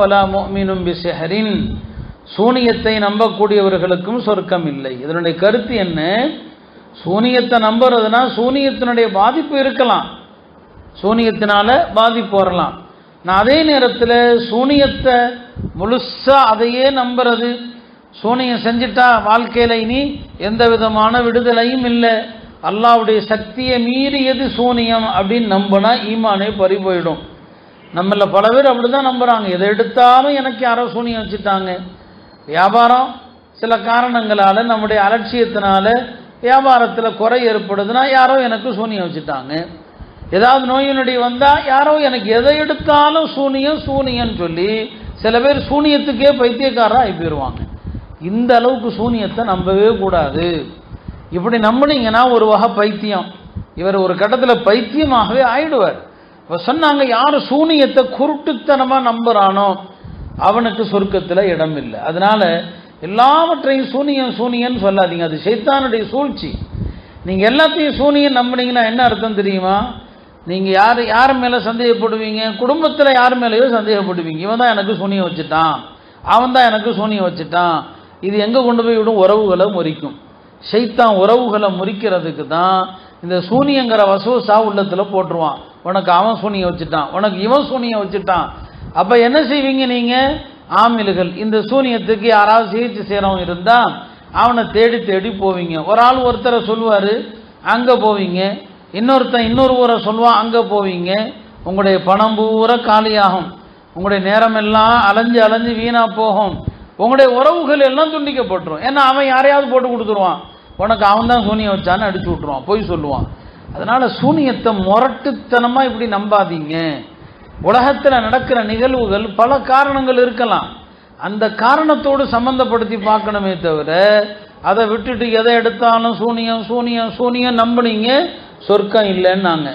வலா மோமினும் பிசிஹரின். சூனியத்தை நம்பக்கூடியவர்களுக்கும் சொர்க்கம் இல்லை இதனுடைய கருத்து என்ன? சூனியத்தை நம்புறதுனா சூனியத்தினுடைய பாதிப்பு இருக்கலாம். சூனியத்தினால பாதிப்பு வரலாம். நான் அதே நேரத்தில் சூனியத்தை முழுசா அதையே நம்புறது. சூனியம் செஞ்சிட்டா வாழ்க்கையில இனி எந்த விதமான விடுதலையும் இல்லை. அல்லாவுடைய சக்தியை மீறியது சூனியம் அப்படின்னு நம்பினா ஈமானே பறி போயிடும். நம்மள பல பேர் அப்படிதான் நம்புறாங்க. எதை எடுத்தாலும் எனக்கு யாரோ சூனியம் வச்சுட்டாங்க. வியாபாரம் சில காரணங்களால நம்முடைய அலட்சியத்தினால வியாபாரத்தில் குறை ஏற்படுதுன்னா யாரோ எனக்கு சூனியம் வச்சுட்டாங்க. ஏதாவது நோயினுடைய வந்தால் யாரோ எனக்கு எதை எடுத்தாலும் சூனியம் சூனியம்னு சொல்லி சில பேர் சூனியத்துக்கே பைத்தியக்காரராக ஆகி போயிடுவாங்க இந்த அளவுக்கு சூனியத்தை நம்பவே கூடாது. இப்படி நம்புனீங்கன்னா ஒரு வகை பைத்தியம். இவர் ஒரு கட்டத்தில் பைத்தியமாகவே ஆயிடுவார். இப்போ சொன்னாங்க யார் சூனியத்தை குருட்டுத்தனமாக நம்புகிறானோ அவனுக்கு சொர்க்கத்தில் இடம் இல்லை. அதனால் எல்லாவற்றையும் சூனியம் சூனியன்னு சொல்லாதீங்க. அது சைத்தானுடைய சூழ்ச்சி. நீங்கள் எல்லாத்தையும் சூனியம் நம்புனீங்கன்னா என்ன அர்த்தம் தெரியுமா? நீங்கள் யார் யார் மேலே சந்தேகப்படுவீங்க? குடும்பத்தில் யார் மேலேயோ சந்தேகப்படுவீங்க. இவன் தான் எனக்கு சூனியம் வச்சுட்டான். அவன் தான் எனக்கு சூனியம் வச்சுட்டான். இது எங்கே கொண்டு போய் விடும்? உறவுகளை முறிக்கும். சைத்தான் உறவுகளை முறிக்கிறதுக்கு தான் இந்த சூனியங்கிற வசூசா உள்ளத்தில் போட்டுருவான். உனக்கு அவன் சூனியம் வச்சுட்டான். உனக்கு இவன் சூனியம் வச்சுட்டான். அப்போ என்ன செய்வீங்க நீங்கள் ஆமில்கள். இந்த சூனியத்துக்கு யாராவது சிகிச்சை செய்கிறவன் இருந்தால் அவனை தேடி தேடி போவீங்க. ஒரு ஆள் ஒருத்தரை சொல்லுவார் அங்கே போவீங்க. இன்னொருத்தன் இன்னொரு ஊரை சொல்லுவான் அங்கே போவீங்க. உங்களுடைய பணம் பூரா காலியாகும். உங்களுடைய நேரம் எல்லாம் அலைஞ்சு அலைஞ்சு வீணாக போகும். உங்களுடைய உறவுகள் எல்லாம் துண்டிக்கப்பட்டுரும். ஏன்னா அவன் யாரையாவது போட்டு கொடுத்துருவான். உனக்கு அவன் தான் சூனியம் வச்சான்னு அடிச்சு விட்ருவான் போய் சொல்லுவான். அதனால் சூனியத்தை முரட்டுத்தனமாக இப்படி நம்பாதீங்க. உலகத்தில் நடக்கிற நிகழ்வுகள் பல காரணங்கள் இருக்கலாம். அந்த காரணத்தோடு சம்மந்தப்படுத்தி பார்க்கணுமே தவிர அதை விட்டுட்டு எதை எடுத்தாலும் சூனியம் சூனியம் சூனியம் நம்புனீங்க சொர்க்கம் இல்லைன்னாங்க.